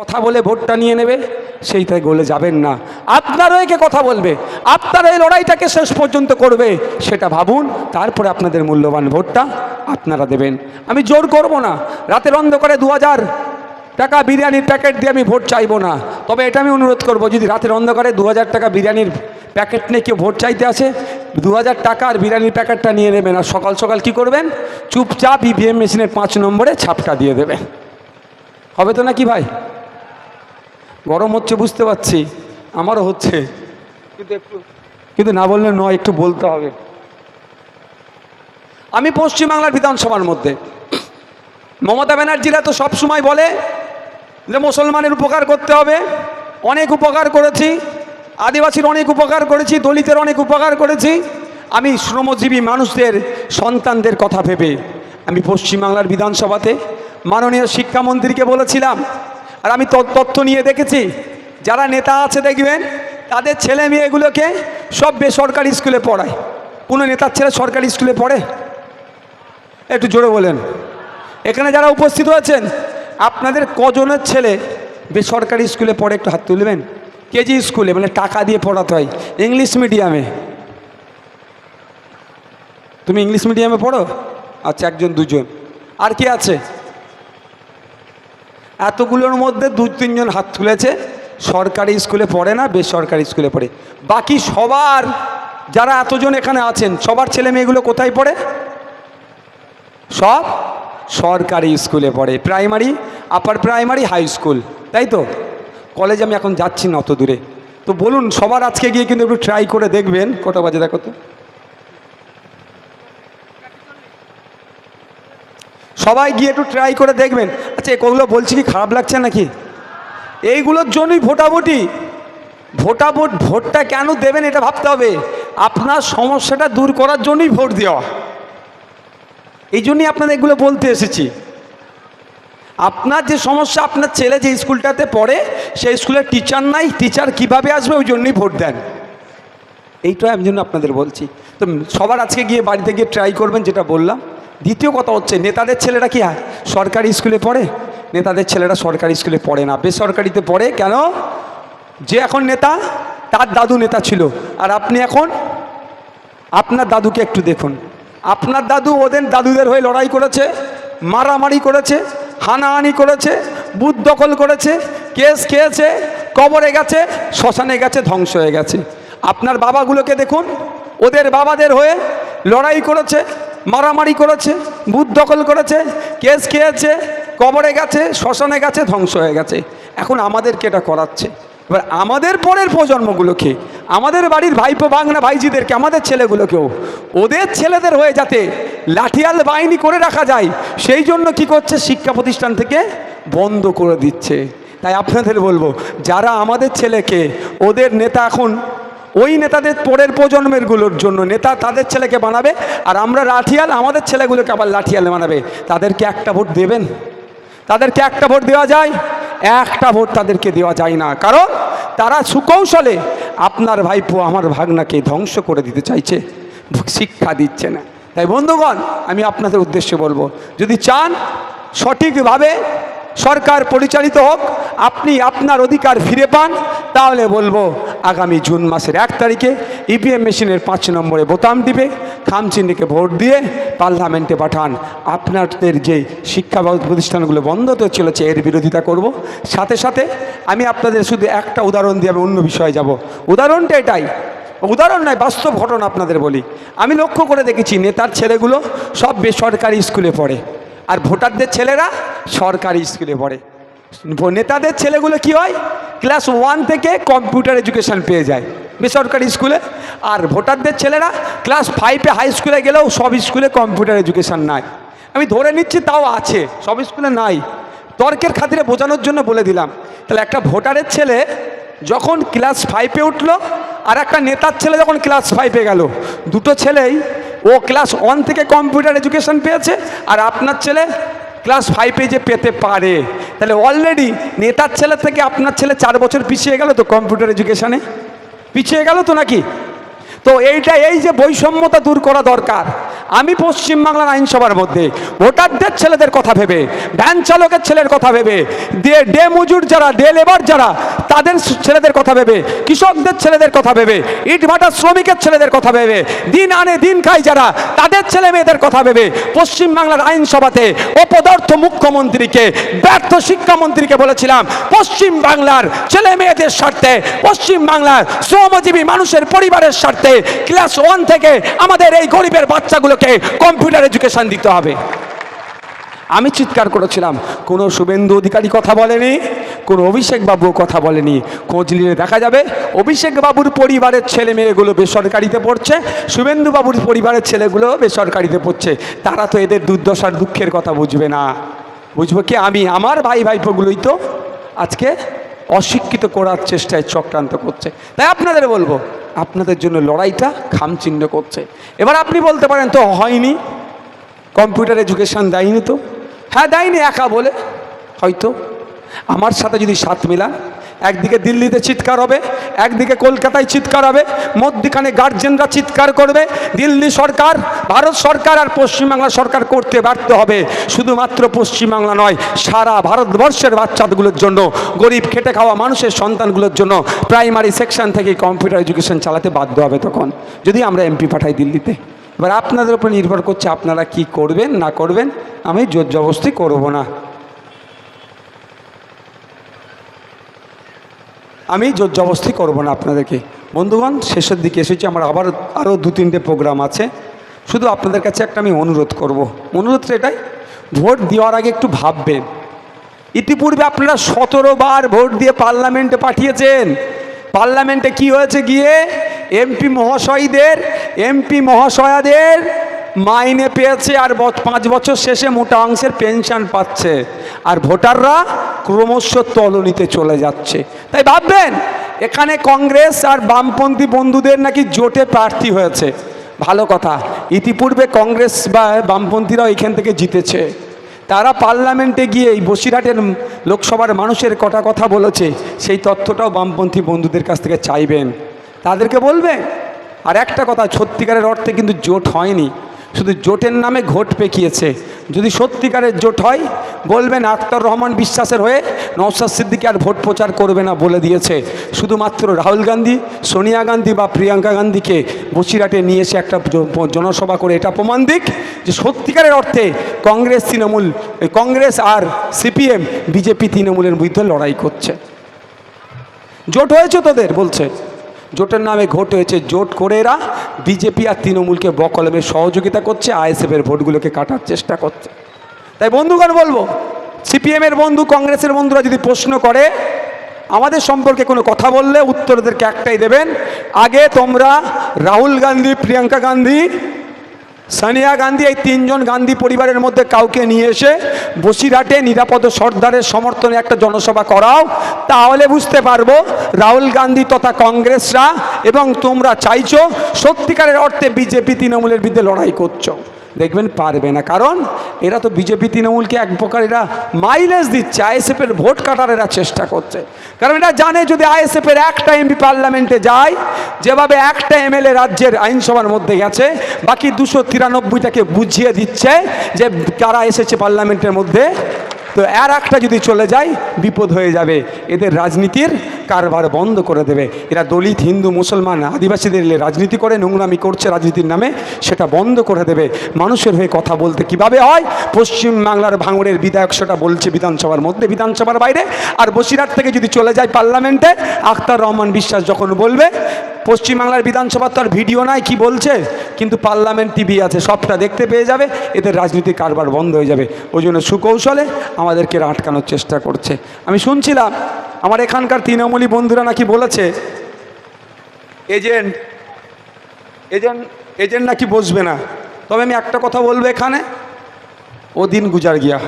কথা বলে ভোটটা নিয়ে নেবে, সেইটাই গোলে যাবেন না। আপনারও একে কথা বলবে, আপনারা এই লড়াইটাকে শেষ পর্যন্ত করবে, সেটা ভাবুন, তারপরে আপনাদের মূল্যবান ভোটটা আপনারা দেবেন। আমি জোর করব না, রাতের অন্ধকারে দু হাজার টাকা বিরিয়ানির প্যাকেট দিয়ে আমি ভোট চাইব না। তবে এটা আমি অনুরোধ করব, যদি রাতের অন্ধকারে দু হাজার টাকা বিরিয়ানির প্যাকেট নিয়ে কেউ ভোট চাইতে আসে দু হাজার টাকার বিরিয়ানির প্যাকেটটা নিয়ে নেবেন। আর সকাল সকাল কি করবেন? চুপচাপ ইভিএম মেশিনের পাঁচ নম্বরে ছাপটা দিয়ে দেবেন। হবে তো নাকি ভাই? গরম হচ্ছে, বুঝতে পারছি। আমারও হচ্ছে। কিন্তু একটু, কিন্তু না বললে নয়, একটু বলতে হবে। আমি পশ্চিমবাংলার বিধানসভার মধ্যে। মমতা ব্যানার্জিরা তো সব সময় বলে যে মুসলমানের উপকার করতে হবে। অনেক উপকার করেছি। আদিবাসীর অনেক উপকার করেছি, দলিতের অনেক উপকার করেছি। আমি শ্রমজীবী মানুষদের, সন্তানদের কথা ভেবে আমি পশ্চিমবাংলার বিধানসভাতে মাননীয় শিক্ষামন্ত্রীকে বলেছিলাম আর আমি তথ্য নিয়ে দেখেছি, যারা নেতা আছে দেখবেন, তাদের ছেলে মেয়েগুলোকে সব বেসরকারি স্কুলে পড়ায়। কোনো নেতার ছেলে সরকারি স্কুলে পড়ে? একটু জোরে বলেন। এখানে যারা উপস্থিত হয়েছেন, আপনাদের কজনের ছেলে বেসরকারি স্কুলে পড়ে একটু হাত তুলবেন? কেজি স্কুলে মানে টাকা দিয়ে পড়াতে হয়। ইংলিশ মিডিয়ামে। তুমি ইংলিশ মিডিয়ামে পড়ো? আচ্ছা একজন, দুজন। আর কি আছে? এতগুলোর মধ্যে দু তিনজন হাত তুলেছে। সরকারি স্কুলে পড়ে না, বেসরকারি স্কুলে পড়ে। বাকি সবার, যারা এতজন এখানে আছেন, সবার ছেলে মেয়েগুলো কোথায় পড়ে? সব সরকারি স্কুলে পড়ে। Primary, upper primary, high school, তাই তো? কলেজ আমি এখন যাচ্ছি না অত দূরে। তো বলুন, সবার আজকে গিয়ে কিন্তু একটু ট্রাই করে দেখবেন, কটা বাজে দেখো তো? সবাই গিয়ে একটু ট্রাই করে দেখবেন। আচ্ছা এগুলো বলছি কি খারাপ লাগছে নাকি? এইগুলোর জন্যই ভোটাভুটি। ভোটাভোট, ভোটটা কেন দেবেন এটা ভাবতে হবে। আপনার সমস্যাটা দূর করার জন্যই ভোট দেওয়া। এই জন্যই আপনাদের এগুলো বলতে এসেছি। আপনার যে সমস্যা, আপনার ছেলে যে স্কুলটাতে পড়ে, সেই স্কুলের টিচার নাই টিচার কীভাবে আসবে, ওই জন্যই ভোট দেন। এইটাই আমি জন্য আপনাদের বলছি। তো সবার আজকে গিয়ে বাড়িতে গিয়ে ট্রাই করবেন, যেটা বললাম। দ্বিতীয় কথা হচ্ছে, নেতাদের ছেলেরা কি সরকারি স্কুলে পড়ে? নেতাদের ছেলেরা সরকারি স্কুলে পড়ে না। বেসরকারিতে পড়ে কেন? যে এখন নেতা, তার দাদু নেতা ছিল। আর আপনি এখন? আপনার দাদুকে একটু দেখুন। আপনার দাদু ওদের দাদুদের হয়ে লড়াই করেছে, মারামারি করেছে, হানাহানি করেছে বুথ দখল করেছে, কেস খেয়েছে, কবরে গেছে, শ্মশানে গেছে, ধ্বংস হয়ে গেছে। আপনার বাবাগুলোকে দেখুন। ওদের বাবাদের হয়ে লড়াই করেছে মারামারি করেছে, বুথ দখল করেছে, কেস খেয়েছে, কবরে গেছে, শ্মশানে গেছে, ধ্বংস হয়ে গেছে। এখন আমাদেরকে এটা করাচ্ছে। এবার আমাদের পরের প্রজন্মগুলোকে আমাদের বাড়ির ভাইপো বাংলা ভাইজিদেরকে, আমাদের ছেলেগুলোকেও ওদের ছেলেদের হয়ে যাতে লাঠিয়াল বাহিনী করে রাখা যায়, সেই জন্য কি করছে? শিক্ষা প্রতিষ্ঠান থেকে বন্ধ করে দিচ্ছে। তাই আপনাদের বলব, যারা আমাদের ছেলেকে, ওদের নেতা এখন ওই নেতাদের পরের প্রজন্মেরগুলোর জন্য নেতা তাদের ছেলেকে বানাবে, আর আমরা লাঠিয়াল আমাদের ছেলেগুলোকে আবার লাঠিয়ালে বানাবে। তাদেরকে একটা ভোট দেবেন? তাদেরকে একটা ভোট দেওয়া যায়? একটা ভোট তাদেরকে দেওয়া যায় না। কারণ তারা সুকৌশলে আপনার ভাইপো, আমার ভাগনাকে ধ্বংস করে দিতে চাইছে। শিক্ষা দিচ্ছে না। তাই বন্ধুগণ, আমি আপনাদের উদ্দেশ্যে বলব, যদি চান সঠিকভাবে সরকার পরিচালিত হোক, আপনি আপনার অধিকার ফিরে পান, তাহলে বলব আগামী জুন মাসের এক তারিখে ইভিএম মেশিনের পাঁচ নম্বরে বোতাম দিবে খামচিনিকে ভোট দিয়ে পার্লামেন্টে পাঠান। আপনাদের যে শিক্ষা প্রতিষ্ঠানগুলো বন্ধ হতে চলেছে, এর বিরোধিতা করব। সাথে সাথে আমি আপনাদের শুধু একটা উদাহরণ দিয়ে আমি অন্য বিষয়ে যাব। উদাহরণটা এটাই। উদাহরণ নয়, বাস্তব ঘটনা আপনাদের বলি। আমি লক্ষ্য করে দেখেছি, নেতার ছেলেগুলো সব বেসরকারি স্কুলে পড়ে। আর ভোটারদের ছেলেরা সরকারি স্কুলে পড়ে। নেতাদের ছেলেগুলো কি হয়? ক্লাস ওয়ান থেকে কম্পিউটার এডুকেশন পেয়ে যায় বেসরকারি স্কুলে। আর ভোটারদের ছেলেরা ক্লাস ফাইভে হাই স্কুলে গেলেও সব স্কুলে কম্পিউটার এডুকেশন নাই। আমি ধরে নিচ্ছি তাও আছে, সব স্কুলে নাই। তর্কের খাতিরে বোঝানোর জন্য বলে দিলাম। তাহলে একটা ভোটারের ছেলে যখন ক্লাস ফাইভে উঠল, আর একটা নেতার ছেলে যখন ক্লাস ফাইভে গেল, দুটো ছেলেই ও ক্লাস ওয়ান থেকে কম্পিউটার এডুকেশন পেয়েছে, আর আপনার ছেলে ক্লাস ফাইভে যে পেতে পারে। তাহলে অলরেডি নেতার ছেলে থেকে আপনার ছেলে চার বছর পিছিয়ে গেল তো কম্পিউটার এডুকেশানে পিছিয়ে গেল তো নাকি? তো এইটা এই যে বৈষম্যতা দূর করা দরকার। আমি পশ্চিমবাংলার আইনসভার মধ্যে, ভোটারদের ছেলেদের কথা ভেবে, ভ্যান চালকের ছেলের কথা ভেবে ডে ডে মজুর যারা ডে লেবার যারা, তাদের ছেলেদের কথা ভেবে, কৃষকদের ছেলেদের কথা ভেবে, ইট ভাটা শ্রমিকের ছেলেদের কথা ভেবে, দিন আনে দিন খায় যারা, তাদের ছেলে মেয়েদের কথা ভেবে পশ্চিমবাংলার আইনসভাতে অপদার্থ মুখ্যমন্ত্রীকে, ব্যর্থ শিক্ষামন্ত্রীকে বলেছিলাম, পশ্চিম বাংলার ছেলে মেয়েদের স্বার্থে, পশ্চিম বাংলার শ্রমজীবী মানুষের পরিবারের স্বার্থে ক্লাস ওয়ান থেকে আমাদের এই গরিবের বাচ্চাগুলোকে কম্পিউটার এডুকেশন দিতে হবে। আমি চিৎকার করেছিলাম, কোনো শুভেন্দু অধিকারী কথা বলেনি, কোনো অভিষেক বাবু কথা বলেনি। খোঁজ নিলে দেখা যাবে, অভিষেক বাবুর পরিবারের ছেলে মেয়েগুলো বেসরকারিতে পড়ছে, শুভেন্দু বাবুর পরিবারের ছেলেগুলো বেসরকারিতে পড়ছে। তারা তো এদের দুর্দশার দুঃখের কথা বুঝবে না। বুঝব কি আমি, আমার ভাই ভাইপোগুলোই তো আজকে অশিক্ষিত করার চেষ্টায় চক্রান্ত করছে। তাই আপনাদের বলব আপনাদের জন্য লড়াইটা খামচিহ্ন করছে। এবার আপনি বলতে পারেন, তো হয়নি। কম্পিউটার এডুকেশন দেয়নি তো? হ্যাঁ দেয়নি, একা বলে। হয়তো। আমার সাথে যদি সাথ মিলান একদিকে দিল্লিতে চিৎকার হবে, একদিকে কলকাতায় চিৎকার হবে, মধ্যখানে গার্জেনরা চিৎকার করবে, দিল্লি সরকার, ভারত সরকার আর পশ্চিমবাংলা সরকার করতে ব্যর্থ হবে। শুধুমাত্র পশ্চিমবাংলা নয়, সারা ভারতবর্ষের বাচ্চাগুলোর জন্য, গরিব খেটে খাওয়া মানুষের সন্তানগুলোর জন্য প্রাইমারি সেকশন থেকে কম্পিউটার এডুকেশন চালাতে বাধ্য হবে তখন। যদি আমরা এমপি পাঠাই দিল্লিতে। এবার আপনাদের উপর নির্ভর করছে আপনারা কি করবেন, না করবেন, আমি জোর জবস্তি করব না। আমি জোর জবস্তি করব না আপনাদেরকে। বন্ধুগণ, শেষের দিকে এসেছি, আমার আবার আরও দু তিনটে প্রোগ্রাম আছে। শুধু আপনাদের কাছে একটা আমি অনুরোধ করব। অনুরোধটা এটাই, ভোট দেওয়ার আগে একটু ভাববেন। ইতিপূর্বে আপনারা সতেরো বার ভোট দিয়ে পার্লামেন্টে পাঠিয়েছেন। পার্লামেন্টে কি হয়েছে গিয়ে? এমপি মহাশয়দের এমপি মহাশয়াদের মাইনে পেয়েছে আর পাঁচ বছর শেষে মোটা অংশের পেনশন পাচ্ছে। আর ভোটাররা ক্রমশ তলনিতে চলে যাচ্ছে। তাই ভাববেন, এখানে কংগ্রেস আর বামপন্থী বন্ধুদের নাকি জোটে প্রার্থী হয়েছে। ভালো কথা, ইতিপূর্বে কংগ্রেস বা বামপন্থীরাও এখান থেকে জিতেছে। তারা পার্লামেন্টে গিয়ে এই বসিরহাটের লোকসভার মানুষের কটা কথা বলেছে, সেই তথ্যটাও বামপন্থী বন্ধুদের কাছ থেকে চাইবেন। তাদেরকে বলবেন, আর একটা কথা, সত্যিকারের অর্থে কিন্তু জোট হয়নি। শুধু জোটের নামে ঘোট পেকিয়েছে। যদি সত্যিকারের জোট হয়, বলবেন আক্তার রহমান বিশ্বাসের হয়ে নওসাদ সিদ্দিকি আর ভোট প্রচার করবে না বলে দিয়েছে। শুধুমাত্র রাহুল গান্ধী, সোনিয়া গান্ধী বা প্রিয়াঙ্কা গান্ধীকে বসিরহাটে নিয়ে এসে একটা জনসভা করে এটা প্রমাণ দিক যে সত্যিকারের অর্থে কংগ্রেস তৃণমূল কংগ্রেস আর সিপিএম, বিজেপি তৃণমূলের বিরুদ্ধে লড়াই করছে। জোট হয়েছে তোদের, বলছে। জোটের নামে ভোট হয়েছে, জোট করে এরা বিজেপি আর তৃণমূলকে বকলমে সহযোগিতা করছে, আইএসএফের ভোটগুলোকে কাটার চেষ্টা করছে। তাই বন্ধুগণ বলব, সিপিএমের বন্ধু, কংগ্রেসের বন্ধুরা যদি প্রশ্ন করে, আমাদের সম্পর্কে কোনো কথা বললে উত্তরদেরকে একটাই দেবেন, আগে তোমরা রাহুল গান্ধী, প্রিয়াঙ্কা গান্ধী সোনিয়া গান্ধী, এই তিনজন গান্ধী পরিবারের মধ্যে কাউকে নিয়ে এসে বসিরহাটে নিরাপদ সর্দারের সমর্থনে একটা জনসভা করাও, তাহলে বুঝতে পারব রাহুল গান্ধী তথা কংগ্রেসরা এবং তোমরা চাইছ সত্যিকারের অর্থে বিজেপি, তৃণমূলের বিরুদ্ধে লড়াই করছ। দেখবেন পারবে না। কারণ এরা তো বিজেপি, তৃণমূলকে এক প্রকার এরা মাইলেজ দিচ্ছে আইএসএফের ভোট কাটার এরা চেষ্টা করছে। কারণ এটা জানে যদি আইএসএফের একটা এমপি পার্লামেন্টে যায়, যেভাবে একটা এমএলএ রাজ্যের আইনসভার মধ্যে গেছে, বাকি দুশো তিরানব্বইটাকে বুঝিয়ে দিচ্ছে যে কারা এসেছে পার্লামেন্টের মধ্যে। তো এর একটা যদি চলে যায়, বিপদ হয়ে যাবে। এদের রাজনীতির কারবার বন্ধ করে দেবে। এরা দলিত হিন্দু, মুসলমান, আদিবাসীদের রাজনীতি করে, নোংরামি করছে রাজনীতির নামে, সেটা বন্ধ করে দেবে। মানুষের হয়ে কথা বলতে কীভাবে হয়? পশ্চিম বাংলার ভাঙড়ের বিধায়ক সেটা বলছে বিধানসভার মধ্যে, বিধানসভার বাইরে। আর বসিরহাট থেকে যদি চলে যায় পার্লামেন্টে, আখতার রহমান বিশ্বাস যখন বলবে পশ্চিমবাংলার বিধানসভার তো আর ভিডিও নাই, কি বলছে? কিন্তু পার্লামেন্ট, টিভি আছে, সবটা দেখতে পেয়ে যাবে। এদের রাজনীতির কারবার বন্ধ হয়ে যাবে। ওই জন্য সুকৌশলে আমাদেরকে আটকানোর চেষ্টা করছে। আমি শুনছিলাম আমার এখানকার তৃণমূলী বন্ধুরা নাকি বলেছে এজেন্ট এজেন্ট এজেন্ট নাকি বসবে না। তবে আমি একটা কথা বলব এখানে ও দিন গুজার গিয়া।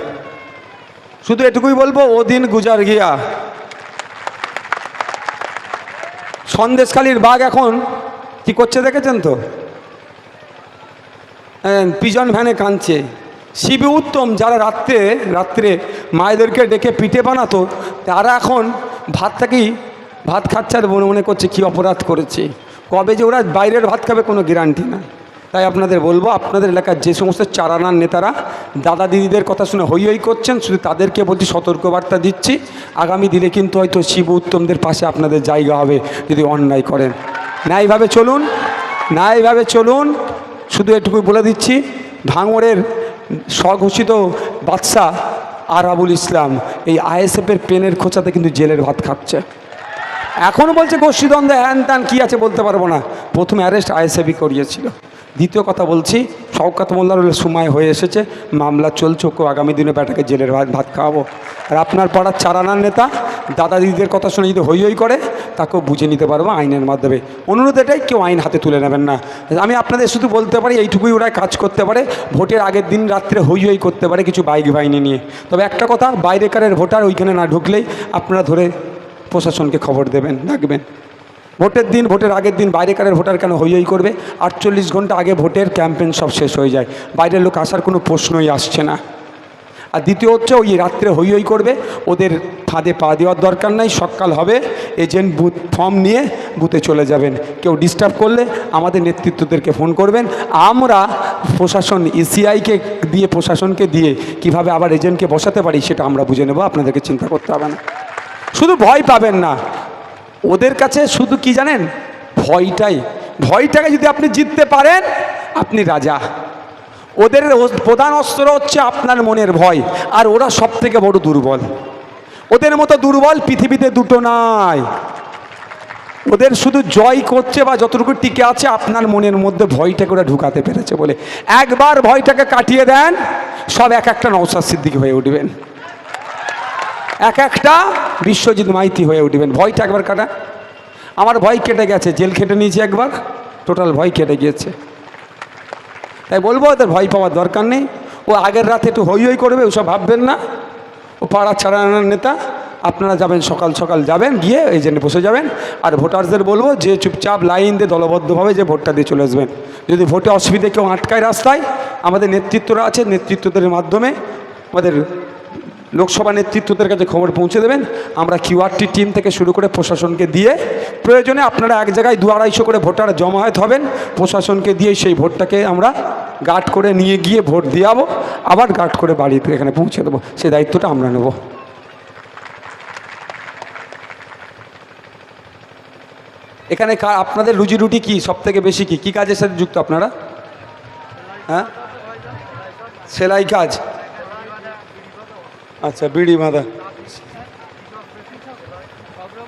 শুধু এটুকুই বলব ও দিন গুজার গিয়া। সন্দেশখালির বাঘ এখন কি করছে দেখেছেন তো? হ্যাঁ, পিজন ভ্যানে কাঁদছে। শিবি উত্তম যারা রাত্রে রাত্রে মায়েদেরকে ডেকে পিঠে বানাতো, তারা এখন ভাতটাকেই ভাত খাচ্ছে আর মনে মনে করছে কী অপরাধ করেছে। কবে যে ওরা বাইরের ভাত খাবে কোনো গ্যারান্টি না তাই আপনাদের বলব, আপনাদের এলাকার যে সমস্ত চারানার নেতারা, দাদা দিদিদের কথা শুনে হই হই করছেন, শুধু তাদেরকে বলছি, সতর্কবার্তা দিচ্ছি। আগামী দিনে কিন্তু হয়তো শিব উত্তমদের পাশে আপনাদের জায়গা হবে যদি অন্যায় করেন। না ন্যায়ভাবে চলুন ন্যায়ভাবে চলুন, শুধু এটুকুই বলে দিচ্ছি, ভাঙড়ের স্বঘোষিত বাদশাহ আরাবুল ইসলাম এই আইএসএফের পেনের খোঁচাতে কিন্তু জেলের ভাত খাচ্ছে। এখন বলছে গোষ্ঠীদ্বন্দ্ব হ্যান ত্যান কী আছে বলতে পারব না। প্রথম অ্যারেস্ট আইএসএফই করিয়েছিল। দ্বিতীয় কথা বলছি, শওকাত মোল্লার সময় হয়ে এসেছে, মামলা চলছে, ওকে আগামী দিনে ব্যাটাকে জেলের ভাত ভাত খাওয়াবো। আর আপনার পাড়ার চারানার নেতা দাদা দিদিদের কথা শুনে যদি হই হই করে, তাকেও বুঝে নিতে পারব আইনের মাধ্যমে। অনুরোধ এটাই, কেউ আইন হাতে তুলে নেবেন না। আমি আপনাদের শুধু বলতে পারি, এইটুকুই ওরা কাজ করতে পারে। ভোটের আগের দিন রাত্রে হই হই করতে পারে কিছু বাইক বাহিনী নিয়ে। তবে একটা কথা, বাইরেকারের ভোটার ওইখানে না ঢুকলেই আপনারা ধরে প্রশাসনকে খবর দেবেন ডাকবেন ভোটের দিন, ভোটের আগের দিন বাইরেকারের ভোটার কেন হই হই করবে? আটচল্লিশ ঘণ্টা আগে ভোটের ক্যাম্পেন সব শেষ হয়ে যায়। বাইরের লোক আসার কোনো প্রশ্নই আসছে না। আর দ্বিতীয় হচ্ছে ওই রাত্রে হই হই করবে। ওদের ফাঁদে পা দেওয়ার দরকার নাই, সকাল হবে। এজেন্ট বুথ ফর্ম নিয়ে বুথে চলে যাবেন। কেউ ডিস্টার্ব করলে আমাদের নেতৃত্বদেরকে ফোন করবেন। আমরা প্রশাসন ইসিআইকে দিয়ে, প্রশাসনকে দিয়ে কীভাবে আবার এজেন্টকে বসাতে পারি সেটা আমরা বুঝে নেব। আপনাদেরকে চিন্তা করতে হবে না। শুধু ভয় পাবেন না। ওদের কাছে শুধু কি জানেন? ভয়টাই। ভয়টাকে যদি আপনি জিততে পারেন, আপনি রাজা। ওদের প্রধান অস্ত্র হচ্ছে আপনার মনের ভয়, আর ওরা সব থেকে বড় দুর্বল। ওদের মতো দুর্বল পৃথিবীতে দুটো নাই। ওদের শুধু জয় করছে বা যতটুকু টিকে আছে, আপনার মনের মধ্যে ভয়টাকে ওরা ঢুকাতে পেরেছে বলে। একবার ভয়টাকে কাটিয়ে দেন, সব এক একটা নৌসাদ সিদ্দিকি হয়ে উঠবেন। এক একটা বিশ্বজিৎ মাইতি হয়ে উঠবেন। ভয়টা একবার কাটা। আমার ভয় কেটে গেছে, জেল খেটে নিয়েছি একবার, টোটাল ভয় কেটে গিয়েছে। তাই বলব, ওদের ভয় পাওয়ার দরকার নেই। ও আগের রাতে একটু হই হই করবে, ওসব ভাববেন না। ও পাড়া ছাড়ানোর নেতা, আপনারা যাবেন, সকাল সকাল যাবেন, গিয়ে এজেন্টে বসে যাবেন। আর ভোটারদের বলব, যে চুপচাপ লাইন দিয়ে দলবদ্ধভাবে যে ভোটটা দিয়ে চলে আসবেন। যদি ভোটে অসুবিধে কেউ আটকায় রাস্তায়, আমাদের নেতৃত্বরা আছে, নেতৃত্বদের মাধ্যমে আমাদের লোকসভা নেতৃত্বদের কাছে খবর পৌঁছে দেবেন। আমরা কিউআরটি টিম থেকে শুরু করে প্রশাসনকে দিয়ে, প্রয়োজনে আপনারা এক জায়গায় দু আড়াইশো করে ভোটার জমায়েত হবেন। প্রশাসনকে দিয়ে সেই ভোটটাকে আমরা গার্ড করে নিয়ে গিয়ে ভোট দিয়ে যাব আবার গার্ড করে বাড়িতে এখানে পৌঁছে দেবো। সেই দায়িত্বটা আমরা নেব। এখানে আপনাদের রুজি রুটি কী? সব থেকে বেশি কি? কী কাজের সাথে যুক্ত আপনারা? হ্যাঁ? সেলাই কাজ? আচ্ছা বিড়ি বাঁধা।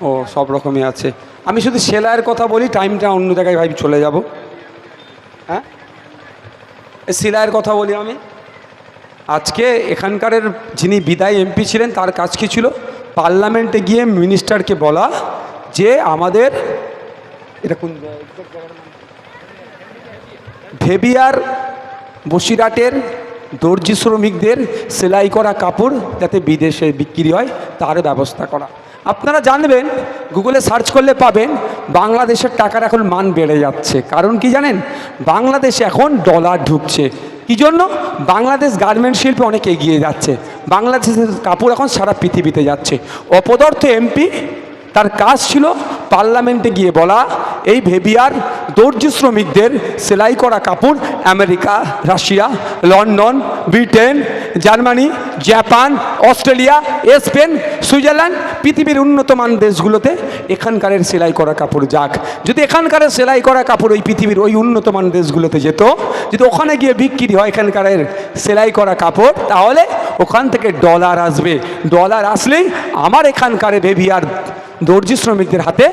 ও, সব রকমই আছে। আমি শুধু সেলাইয়ের কথা বলি, টাইমটা অন্য জায়গায় ভাই চলে যাব। হ্যাঁ? সেলাইয়ের কথা বলি আমি। আজকে এখানকারের যিনি বিদায় এমপি ছিলেন, তার কাজ কী ছিল? পার্লামেন্টে গিয়ে মিনিস্টারকে বলা যে আমাদের, এটা কোন ভেবিয়ার বসিরহাটের দর্জি শ্রমিকদের সেলাই করা কাপড় যাতে বিদেশে বিক্রি হয়, তার ব্যবস্থা করা। আপনারা জানবেন গুগলে সার্চ করলে পাবেন, বাংলাদেশের টাকার এখন মান বেড়ে যাচ্ছে। কারণ কি জানেন? বাংলাদেশে এখন ডলার ঢুকছে। কি জন্য বাংলাদেশ গার্মেন্ট শিল্পে অনেক এগিয়ে যাচ্ছে। বাংলাদেশের কাপড় এখন সারা পৃথিবীতে যাচ্ছে। অপদার্থ এমপি, তার কাজ ছিল পার্লামেন্টে গিয়ে বলা, এই ভেবিয়ার দর্জি শ্রমিকদের সেলাই করা কাপড় America, Russia, London, Britain, Germany, Japan, Australia, Spain, Switzerland পৃথিবীর উন্নতমান দেশগুলোতে এখানকারের সেলাই করা কাপড় যাক। যদি এখানকারের সেলাই করা কাপড় ওই পৃথিবীর ওই উন্নতমান দেশগুলোতে যেত, যদি ওখানে গিয়ে বিক্রি হয় এখানকারের সেলাই করা কাপড়, তাহলে ওখান থেকে ডলার আসবে। ডলার আসলেই আমার এখানকার আর দর্জি শ্রমিকদের হাতে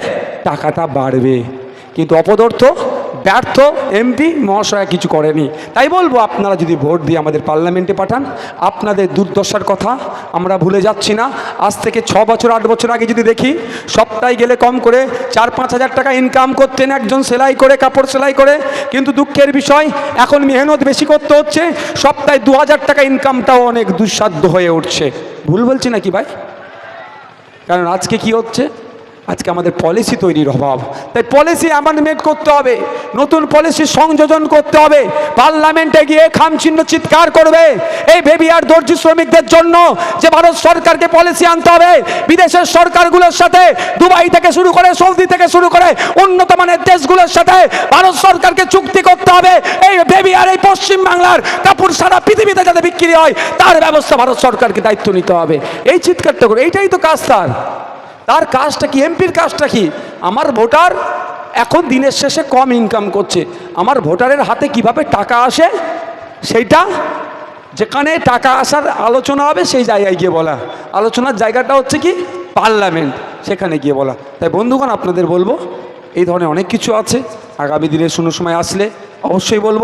টাকাটা বাড়বে। কিন্তু অপদর্থ, ব্যর্থ এমপি মহাশয় কিছু করেনি। তাই বলব, আপনারা যদি ভোট দিয়ে আমাদের পার্লামেন্টে পাঠান, আপনাদের দুর্দশার কথা আমরা ভুলে যাচ্ছি না। আজ থেকে ছ বছর, আট বছর আগে যদি দেখি সপ্তাহে গেলে কম করে চার, পাঁচ হাজার টাকা ইনকাম করতেন একজন সেলাই করে, কাপড় সেলাই করে। কিন্তু দুঃখের বিষয়, এখন মেহনত বেশি করতে হচ্ছে সপ্তাহে দু হাজার টাকা ইনকামটাও অনেক দুঃসাধ্য হয়ে উঠছে। ভুল বলছি নাকি ভাই? কারণ আজকে কি হচ্ছে? আজকে আমাদের পলিসি তৈরির অভাব। তাই পলিসি অ্যামেন্ডমেন্ট করতে হবে, নতুন পলিসি সংযোজন করতে হবে। পার্লামেন্টে গিয়ে খামচিহ্ন চিৎকার করবে। এই বেবি আর দর্জি শ্রমিকদের জন্য যে ভারত সরকারকে পলিসি আনতে হবে, বিদেশের সরকারগুলোর সাথে, দুবাই থেকে শুরু করে সৌদি থেকে শুরু করে উন্নত মানের দেশগুলোর সাথে ভারত সরকারকে চুক্তি করতে হবে। এই বেবি আর এই পশ্চিম বাংলার কাপড় সারা পৃথিবীতে যাতে বিক্রি হয়, তার ব্যবস্থা ভারত সরকারকে দায়িত্ব নিতে হবে। এই চিৎকারটা করে, এইটাই তো কাজ তার। তার কাজটা কি এমপির কাজটা কি? আমার ভোটার এখন দিনের শেষে কম ইনকাম করছে। আমার ভোটারের হাতে কীভাবে টাকা আসে, সেইটা যেখানে টাকা আসার আলোচনা হবে, সেই জায়গায় গিয়ে বলা। আলোচনার জায়গাটা হচ্ছে কি, পার্লামেন্ট, সেখানে গিয়ে বলা। তাই বন্ধুগণ, আপনাদের বলব, এই ধরনের অনেক কিছু আছে। আগামী দিনের শুনো সময় আসলে অবশ্যই বলব।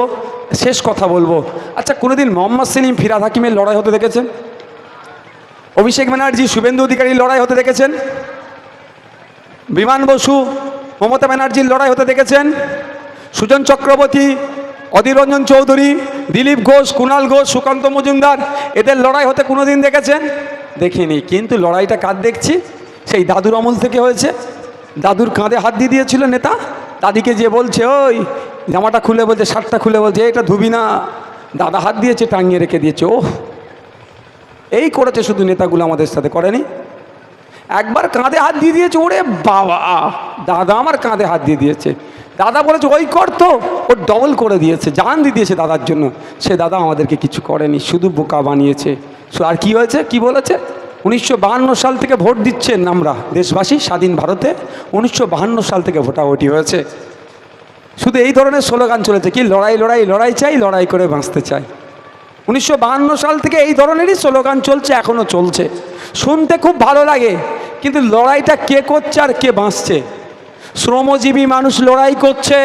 শেষ কথা বলব। আচ্ছা কোনোদিন মোহাম্মদ সেলিম ফিরাদ হাকিমের লড়াই হতে দেখেছেন? অভিষেক ব্যানার্জি, শুভেন্দু অধিকারীর লড়াই হতে দেখেছেন। বিমান বসু, মমতা ব্যানার্জির লড়াই হতে দেখেছেন। সুজন চক্রবর্তী, অধীর রঞ্জন চৌধুরী, দিলীপ ঘোষ, কুণাল ঘোষ, সুকান্ত মজুমদার, এদের লড়াই হতে কোনো দিন দেখেছেন? দেখিনি। কিন্তু লড়াইটা কার দেখছি? সেই দাদুর আমল থেকে হয়েছে। দাদুর কাঁধে হাত দিয়ে দিয়েছিল নেতা। দাদিকে যে বলছে, ওই জামাটা খুলে বলছে, শার্টটা খুলে বলছে, এটা ধুবি না। দাদা হাত দিয়েছে, টাঙিয়ে রেখে দিয়েছে। ওহ! এই করেছে শুধু নেতাগুলো আমাদের সাথে করেনি। একবার কাঁধে হাত দিয়ে দিয়েছে, ওরে বাবা! দাদা আমার কাঁধে হাত দিয়ে দিয়েছে। দাদা বলেছে, ওই করতো ও ডবল করে দিয়েছে, জান দিয়ে দিয়েছে দাদার জন্য। সে দাদা আমাদেরকে কিছু করেনি, শুধু বোকা বানিয়েছে। আর কি হয়েছে? কি বলেছে? উনিশশো সাল থেকে ভোট দিচ্ছেন আমরা, দেশবাসী, স্বাধীন ভারতে। উনিশশো সাল থেকে ভোটাভুটি হয়েছে। শুধু এই ধরনের স্লোগান চলেছে কি, লড়াই লড়াই লড়াই চাই, লড়াই করে বাঁচতে চাই। উনিশশো সাল থেকে এই ধরনেরই স্লোগান চলছে এখনও চলছে। শুনতে খুব ভালো লাগে, কিন্তু লড়াইটা কে করছে আর কে বাঁচছে? শ্রমজীবী মানুষ লড়াই করছে,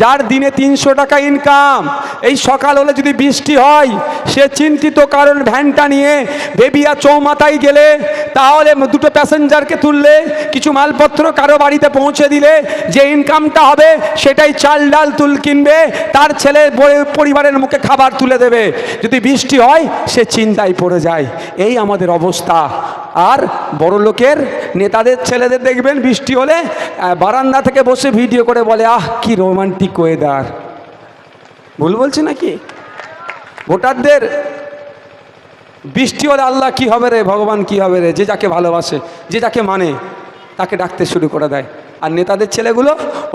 যার দিনে তিনশো টাকা ইনকাম এই সকাল হলে যদি বৃষ্টি হয়, সে চিন্তিত কারণ ভ্যানটা নিয়ে বেবিয়া চৌমাথায় গেলে, তাহলে দুটো প্যাসেঞ্জারকে তুললে, কিছু মালপত্র কারও বাড়িতে পৌঁছে দিলে, যে ইনকামটা হবে, সেটাই চাল ডাল তুল কিনবে, তার ছেলে পরিবারের মুখে খাবার তুলে দেবে। যদি বৃষ্টি হয়, সে চিন্তায় পড়ে যায়। এই আমাদের অবস্থা। আর বড় লোকের নেতাদের, ছেলেদের দেখবেন বৃষ্টি হলে বারান্দা থেকে বসে ভিডিও করে বলে, আহ, কি রোমান্টিক ওয়েদার ভুল বলছি নাকি? ভোটারদের বৃষ্টি হলে আল্লাহ কি হবে রে? ভগবান কি হবে রে? যে যাকে ভালোবাসে, যে যাকে মানে তাকে ডাকতে শুরু করে দেয়। আর নেতাদের ছেলেগুলো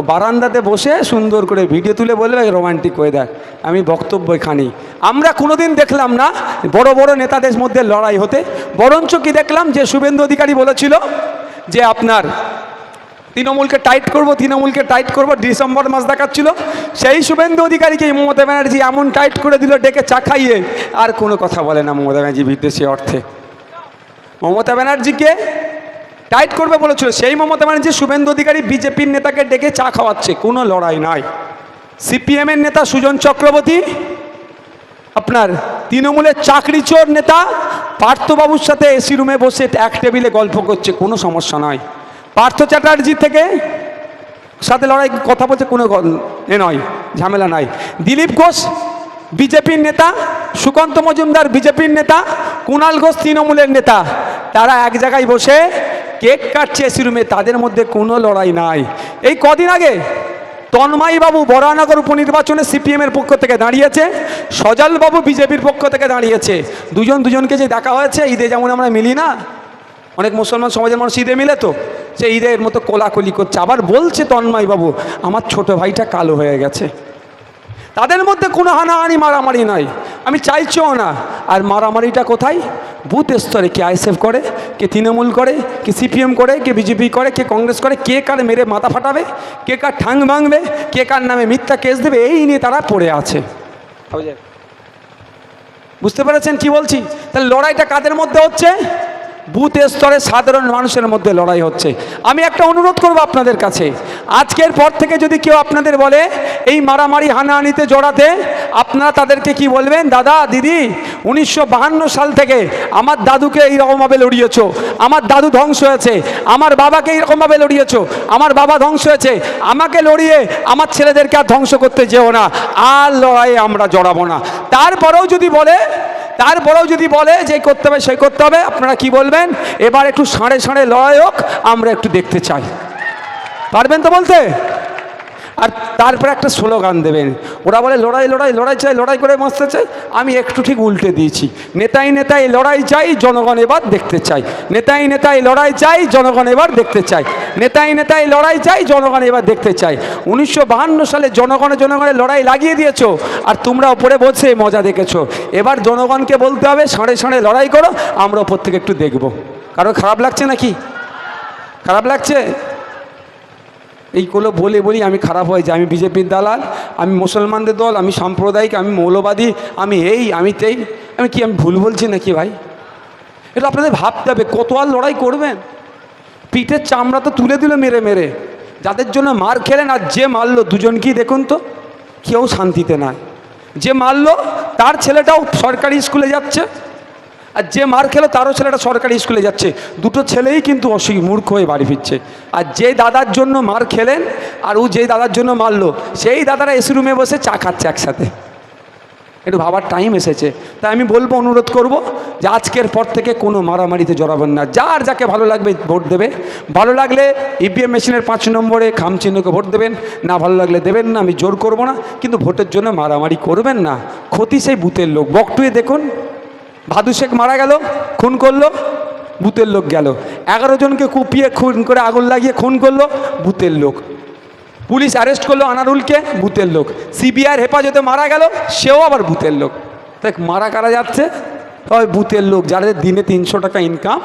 বারান্দাতে বসে সুন্দর করে ভিডিও তুলে বলবে রোমান্টিক হয়ে দেখ, আমি বক্তব্য খানি আমরা কোনোদিন দেখলাম না বড় বড় নেতাদের মধ্যে লড়াই হতে। বরঞ্চ কি দেখলাম যে শুভেন্দু অধিকারী বলেছিল যে আপনার তৃণমূলকে টাইট করব, তৃণমূলকে টাইট করব, ডিসেম্বর মাস দেখাচ্ছিল। সেই শুভেন্দু অধিকারীকে মমতা ব্যানার্জি এমন টাইট করে দিল, ডেকে চা খাইয়ে। আর কোনো কথা বলে না মমতা ব্যানার্জি বিদ্বেষী অর্থে। মমতা ব্যানার্জিকে টাইট করবে বলেছিল। সেই মমতা ব্যানার্জি শুভেন্দু অধিকারী বিজেপির নেতাকে ডেকে চা খাওয়াচ্ছে। কোনো লড়াই নাই। সিপিএমের নেতা সুজন চক্রবর্তী, আপনার তৃণমূলের চাকরি চোর নেতা, পার্থবাবুর সাথে এসি রুমে বসে এক টেবিলে গল্প করছে। কোনো সমস্যা নয় পার্থ চ্যাটার্জি থেকে সাথে লড়াই কথা বলছে, কোনো এ নয়, ঝামেলা নাই। দিলীপ ঘোষ, বিজেপির নেতা, সুকান্ত মজুমদার বিজেপির নেতা, কুণাল ঘোষ তৃণমূলের নেতা, তারা এক জায়গায় বসে কেক কাটছে এসি রুমে তাদের মধ্যে কোনো লড়াই নাই। এই কদিন আগে তন্ময়বাবু বরানগর উপনির্বাচনে সিপিএমের পক্ষ থেকে দাঁড়িয়েছে, সজলবাবু বিজেপির পক্ষ থেকে দাঁড়িয়েছে। দুজন দুজনকে যে দেখা হয়েছে, ঈদে যেমন আমরা মিলি না, অনেক মুসলমান সমাজের মানুষ ঈদে মিলে তো সে ঈদের মতো কোলাকুলি করছে। আবার বলছে তন্ময়বাবু, আমার ছোট ভাইটা কালো হয়ে গেছে। তাদের মধ্যে কোনো হানাহানি মারামারি নয় আমি চাইছেও না। আর মারামারিটা কোথায়? বুথ স্তরে কে আইএসএফ করে কে তৃণমূল করে কে সিপিএম করে কে বিজেপি করে কে কংগ্রেস করে কে কার মেরে মাথা ফাটাবে কে কার ঠাং ভাঙবে কে কার নামে মিথ্যা কেস দেবে এই নিয়ে তারা পড়ে আছে। বুঝতে পেরেছেন কি বলছি? তাহলে লড়াইটা কাদের মধ্যে হচ্ছে? বুথ স্তরে সাধারণ মানুষের মধ্যে লড়াই হচ্ছে। আমি একটা অনুরোধ করব আপনাদের কাছে, আজকের পর থেকে যদি কেউ আপনাদের বলে, এই মারামারি হানাহানিতে জড়াতে, আপনারা তাদেরকে কি বলবেন? দাদা, দিদি, উনিশশো সাল থেকে আমার দাদুকে এইরকমভাবে লড়িয়েছো, আমার দাদু ধ্বংস হয়েছে, আমার বাবাকে এইরকমভাবে লড়িয়েছো, আমার বাবা ধ্বংস হয়েছে, আমাকে লড়িয়ে আমার ছেলেদেরকে আর ধ্বংস করতে যেও না, আর লড়াইয়ে আমরা জড়াবো না। তারপরেও যদি বলে তারপরেও যদি বলে যে করতে হবে সেই করতে হবে, আপনারা কি বলবেন? এবার একটু সাড়ে সাড়ে লড়াই হোক, আমরা একটু দেখতে চাই। পারবেন তো বলতে? আর তারপরে একটা স্লোগান দেবেন। ওরা বলে, লড়াই লড়াই লড়াই চাই, লড়াই করে বাঁচতে চাই। আমি একটু ঠিক উল্টে দিয়েছি। নেতাই নেতাই লড়াই চাই, জনগণ এবার দেখতে চাই। নেতাই নেতাই লড়াই চাই, জনগণ এবার দেখতে চাই। নেতাই নেতাই লড়াই চাই, জনগণ এবার দেখতে চাই। উনিশশো সালে জনগণে জনগণের লড়াই লাগিয়ে দিয়েছ, আর তোমরা ওপরে বসে মজা দেখেছ। এবার জনগণকে বলতে হবে, সাঁড়ে সাঁড়ে লড়াই করো, আমরা ওপর থেকে একটু দেখব। কারও খারাপ লাগছে নাকি? খারাপ লাগছে? এইগুলো বলে বলি আমি খারাপ হয়ে যাই, আমি বিজেপির দালাল, আমি মুসলমানদের দল, আমি সাম্প্রদায়িক, আমি মৌলবাদী, আমি এই, আমি তেই। আমি কি, আমি ভুল বলছি নাকি ভাই? এটা আপনাদের ভাবতে হবে কত আর লড়াই করবেন? পিঠের চামড়া তো তুলে দিল মেরে মেরে। যাদের জন্য মার খেলেন আর যে মারলো, দুজনকেই দেখুন তো, কেউ শান্তিতে নাই। যে মারলো, তার ছেলেটাও সরকারি স্কুলে যাচ্ছে। আর যে মার খেলো তারও ছেলেটা সরকারি স্কুলে যাচ্ছে। দুটো ছেলেই কিন্তু অসুখ মূর্খ হয়ে বাড়ি ফিরছে। আর যে দাদার জন্য মার খেলেন, আর ও যেই দাদার জন্য মারলো, সেই দাদারা এসি রুমে বসে চা খাচ্ছে একসাথে। একটু ভাবার টাইম এসেছে। তাই আমি বলব, অনুরোধ করব যে আজকের পর থেকে কোনো মারামারিতে জড়াবেন না। যার যাকে ভালো লাগবে ভোট দেবে। ভালো লাগলে ইভিএম মেশিনের পাঁচ নম্বরে খাম চিহ্নকে ভোট দেবেন। না ভালো লাগলে দেবেন না, আমি জোর করব না। কিন্তু ভোটের জন্য মারামারি করবেন না। ক্ষতি সেই বুথের লোক। বকটুয়ে দেখুন। ভাদু শেখ মারা গেল, খুন করল বুথের লোক গেল। এগারো জনকে কুপিয়ে খুন করে আগুন লাগিয়ে খুন করল বুথের লোক। পুলিশ অ্যারেস্ট করল আনারুলকে বুথের লোক। সিবিআইয়ের হেফাজতে মারা গেল, সেও আবার বুথের লোক। দেখ, মারা কারা যাচ্ছে? ওই বুথের লোক, যাদের দিনে তিনশো টাকা ইনকাম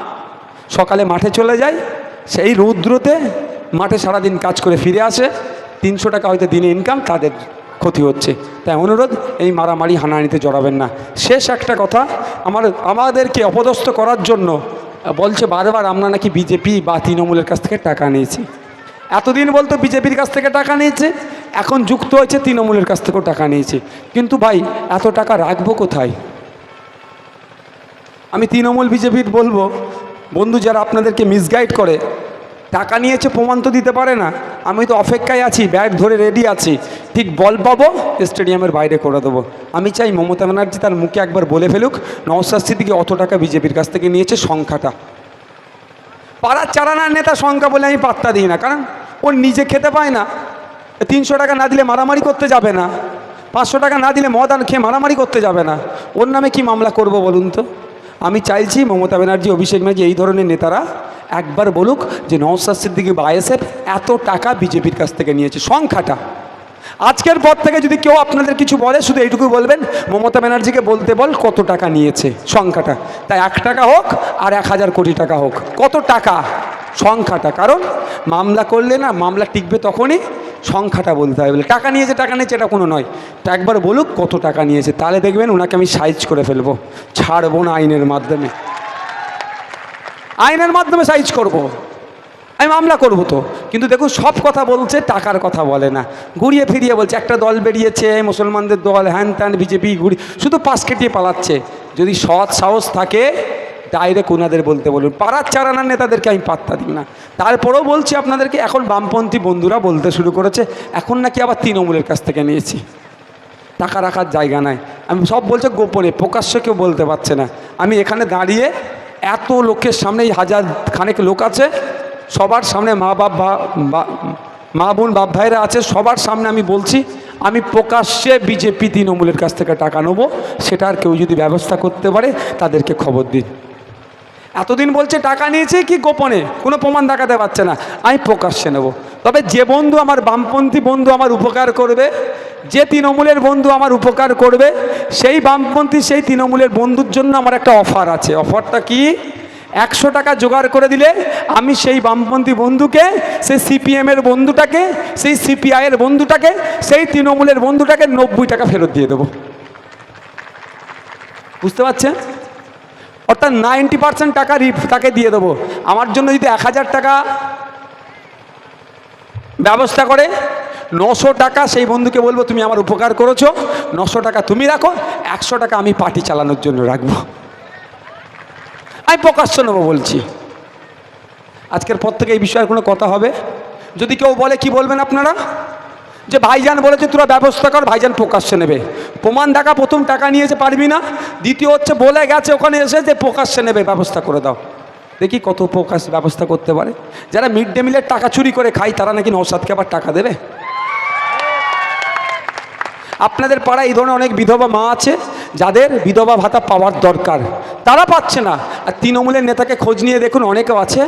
সকালে মাঠে চলে যায়, সেই রৌদ্রতে মাঠে সারাদিন কাজ করে ফিরে আসে। তিনশো টাকা হয়তো দিনে ইনকাম তাদের ক্ষতি হচ্ছে। তাই অনুরোধ, এই মারামারি হানাহানিতে জড়াবেন না। শেষ একটা কথা, আমার, আমাদেরকে অপদস্থ করার জন্য বলছে বারবার, আমরা নাকি বিজেপি বা তৃণমূলের কাছ থেকে টাকা নিয়েছি। এতদিন বলতো বিজেপির কাছ থেকে টাকা নিয়েছে, এখন যুক্ত হয়েছে তৃণমূলের কাছ থেকেও টাকা নিয়েছে। কিন্তু ভাই, এত টাকা রাখব কোথায়? আমি তৃণমূল বিজেপির বলব, বন্ধু যারা আপনাদেরকে মিসগাইড করে টাকা নিয়েছে, প্রমাণ তো দিতে পারে না। আমি তো অপেক্ষায় আছি ব্যাট ধরে রেডি আছি। ঠিক বল পাবো, স্টেডিয়ামের বাইরে করে দেবো। আমি চাই মমতা ব্যানার্জি তার মুখে একবার বলে ফেলুক নওসাদ সিদ্দিকি অত টাকা বিজেপির কাছ থেকে নিয়েছে সংখ্যাটা। পাড়ার চারানার নেতা সংখ্যা বলে আমি পাত্তা দিই না, কারণ ও নিজে খেতে পায় না। তিনশো টাকা না দিলে মারামারি করতে যাবে না। পাঁচশো টাকা না দিলে মদ খেয়ে মারামারি করতে যাবে না। ওর নামে কি মামলা করব বলুন তো? আমি চাইছি মমতা ব্যানার্জি, অভিষেক ব্যানার্জি, এই ধরনের নেতারা একবার বলুক যে নওসাদ সিদ্দিকি বা আইএসএফ এত টাকা বিজেপির কাছ থেকে নিয়েছে, সংখ্যাটা। আজকের পর থেকে যদি কেউ আপনাদের কিছু বলে, শুধু এইটুকু বলবেন, মমতা ব্যানার্জিকে বলতে বল কত টাকা নিয়েছে সংখ্যাটা। তাই এক টাকা হোক আর এক হাজার কোটি টাকা হোক, কত টাকা সংখ্যাটা। কারণ মামলা করলে না, মামলা টিকবে তখনই সংখ্যাটা বলতে হবে। বলে টাকা নিয়েছে টাকা নিয়েছে, এটা কোনো নয়। তা একবার বলুক কত টাকা নিয়েছে, তাহলে দেখবেন ওনাকে আমি সাইজ করে ফেলব। ছাড়বো না আইনের মাধ্যমে। আইনের মাধ্যমে সাইজ করব। আমি মামলা করব তো। কিন্তু দেখুন সব কথা বলছে, টাকার কথা বলে না। ঘুরিয়ে ফিরিয়ে বলছে, একটা দল বেরিয়েছে, মুসলমানদের দল, হ্যান ত্যান, বিজেপি, ঘুরি শুধু পাশ কেটিয়ে পালাচ্ছে। যদি সৎ সাহস থাকে ডাইরেক্ট ওনাদের বলতে বলুন। পাড়ার চারানার নেতাদেরকে আমি পাত্তা দিই না। তারপরেও বলছি আপনাদেরকে, এখন বামপন্থী বন্ধুরা বলতে শুরু করেছে, এখন নাকি আবার তৃণমূলের কাছ থেকে নিয়েছি। টাকা রাখার জায়গা নাই। আমি সব বলছে গোপনে, প্রকাশ্যে কেউ বলতে পারছে না। আমি এখানে দাঁড়িয়ে, এত লোকের সামনে হাজার খানেক লোক আছে সবার সামনে মা বাপ মা বোন, বাপ ভাইরা আছে, সবার সামনে আমি বলছি, আমি প্রকাশ্যে বিজেপি তৃণমূলের কাছ থেকে টাকা নেব, সেটা আর কেউ যদি ব্যবস্থা করতে পারে, তাদেরকে খবর দিন এতদিন বলছে, টাকা নিয়েছে কি গোপনে? কোনো প্রমাণ দেখাতে পারছে না। আমি প্রকাশ্যে নেব। তবে যে বন্ধু আমার বামপন্থী বন্ধু আমার উপকার করবে, যে তৃণমূলের বন্ধু আমার উপকার করবে, সেই বামপন্থী, সেই তৃণমূলের বন্ধুর জন্য আমার একটা অফার আছে। অফারটা কি? একশো টাকা জোগাড় করে দিলে আমি সেই বামপন্থী বন্ধুকে, সেই সিপিএমের বন্ধুটাকে, সেই সিপিআইয়ের বন্ধুটাকে, সেই তৃণমূলের বন্ধুটাকে নব্বই টাকা ফেরত দিয়ে দেবো। বুঝতে পারছেন? অর্থাৎ নাইনটি পার্সেন্ট টাকা রিফ তাকে দিয়ে দেবো। আমার জন্য যদি এক হাজার টাকা ব্যবস্থা করে, নশো টাকা সেই বন্ধুকে বলব, তুমি আমার উপকার করেছ, নশো টাকা তুমি রাখো, একশো টাকা আমি পার্টি চালানোর জন্য রাখব। আমি প্রকাশ্য নেব বলছি। আজকের পর থেকে এই বিষয়ে কোনো কথা হবে? যদি কেউ বলে, কি বলবেন আপনারা? যে ভাইজান বলেছে, তোরা ব্যবস্থা কর, ভাইজান প্রকাশ্যে নেবে। প্রমাণ দেখা, প্রথম টাকা নিয়েছে, পারবি না। দ্বিতীয় হচ্ছে, বলে গেছে, ওখানে এসে যে প্রকাশ্যে নেবে, ব্যবস্থা করে দাও। দেখি কত প্রকাশ ব্যবস্থা করতে পারে। যারা মিড ডে মিলের টাকা চুরি করে খায়, তারা নাকি নৌসাদকে আবার টাকা দেবে? আপনাদের পাড়ায় এই ধরনের অনেক বিধবা মা আছে। যাদের বিধবা ভাতা পাওয়ার দরকার, তারা পাচ্ছে না। আর তৃণমূলের নেতাকে খোঁজ নিয়ে দেখুন, অনেকেও আছে,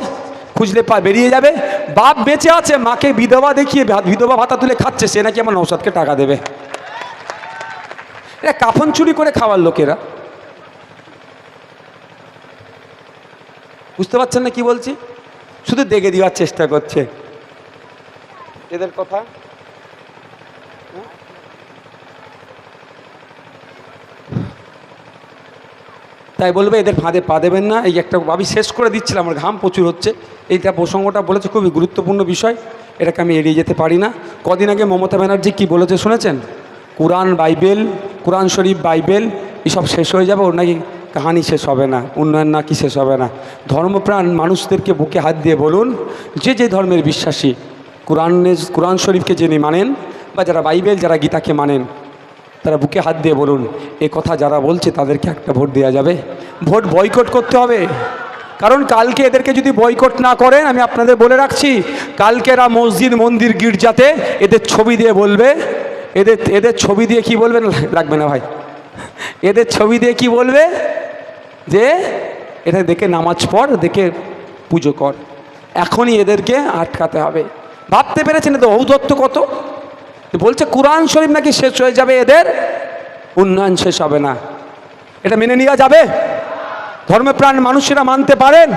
খুঁজলে পা বেরিয়ে যাবে। বাপ বেঁচে আছে, মাকে বিধবা দেখিয়ে বিধবা ভাতা তুলে খাচ্ছে, সে নাকি আমার নৌসাদকে টাকা দেবে। এটা কাফন চুরি করে খাওয়ার লোকেরা। বুঝতে পারছেন না কি বলছি? শুধু দেখে দেওয়ার চেষ্টা করছে। এদের কথা তাই বলবে, এদের ফাঁদে পা দেবেন না। এই একটা আমি শেষ করে দিচ্ছিলাম, আমার ঘাম প্রচুর হচ্ছে। এইটা প্রসঙ্গটা বলেছে, খুবই গুরুত্বপূর্ণ বিষয়। এটাকে আমি এড়িয়ে যেতে পারি না। কদিন আগে মমতা ব্যানার্জি কী বলেছে শুনেছেন? কোরআন বাইবেল, কোরআন শরীফ বাইবেল, এসব শেষ হয়ে যাবে, ওর নাকি কাহানি শেষ হবে না, উন্নয়ন নাকি শেষ হবে না। ধর্মপ্রাণ মানুষদেরকে বুকে হাত দিয়ে বলুন, যে যে ধর্মের বিশ্বাসী কোরআনের কোরআন শরীফকে যিনি মানেন, বা যারা বাইবেল, যারা গীতাকে মানেন তারা বুকে হাত দিয়ে বলুন, এ কথা যারা বলছে তাদেরকে একটা ভোট দেওয়া যাবে? ভোট বয়কট করতে হবে। কারণ কালকে এদেরকে যদি বয়কট না করেন, আমি আপনাদের বলে রাখছি, কালকে এরা মসজিদ, মন্দির, গির্জাতে এদের ছবি দিয়ে বলবে, এদের এদের ছবি দিয়ে কি বলবেন লাগবে না ভাই। এদের ছবি দিয়ে কি বলবে? যে এটা দেখে নামাজ পড়, দেখে পুজো কর। এখনই এদেরকে আটকাতে হবে। ভাবতে পেরেছেন তো ঔদত্ত কত? বলছে, কোরআন শরীফ নাকি শেষ হয়ে যাবে এদের? উন্নয়ন শেষ হবে না। এটা মেনে নেওয়া যাবে? ধর্মপ্রাণ মানুষেরা মানতে পারেন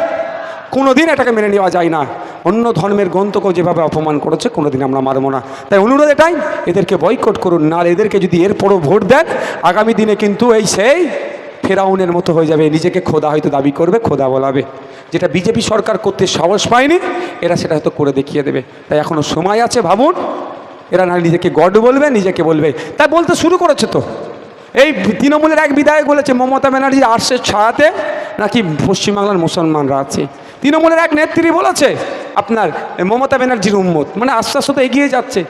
কোনো দিন এটাকে মেনে নেওয়া যায় না। অন্য ধর্মের গ্রন্থকেও যেভাবে অপমান করেছে কোনো দিন আমরা মারবো না। তাই অনুরোধ এটাই, এদেরকে বয়কট করুন, না এদেরকে যদি এরপরও ভোট দেন, আগামী দিনে কিন্তু এই সেই ফেরাউনের মতো হয়ে যাবে। নিজেকে খোদা হয়তো দাবি করবে, খোদা বলাবে। যেটা বিজেপি সরকার করতে সাহস পায়নি, এরা সেটা হয়তো করে দেখিয়ে দেবে। তাই এখনও সময় আছে, ভাবুন। এরা না নিজেকে গড বলবে, নিজেকে বলবে। তাই বলতে শুরু করেছে তো। এই তৃণমূলের এক বিধায়ক বলেছে, মমতা ব্যানার্জি আর্শের ছায়াতে নাকি পশ্চিমবাংলার মুসলমানরা আছে। তৃণমূলের এক নেত্রী বলেছে, আপনার মমতা ব্যানার্জির উম্মত। মানে আস্তে আস্তে তো এগিয়ে যাচ্ছে।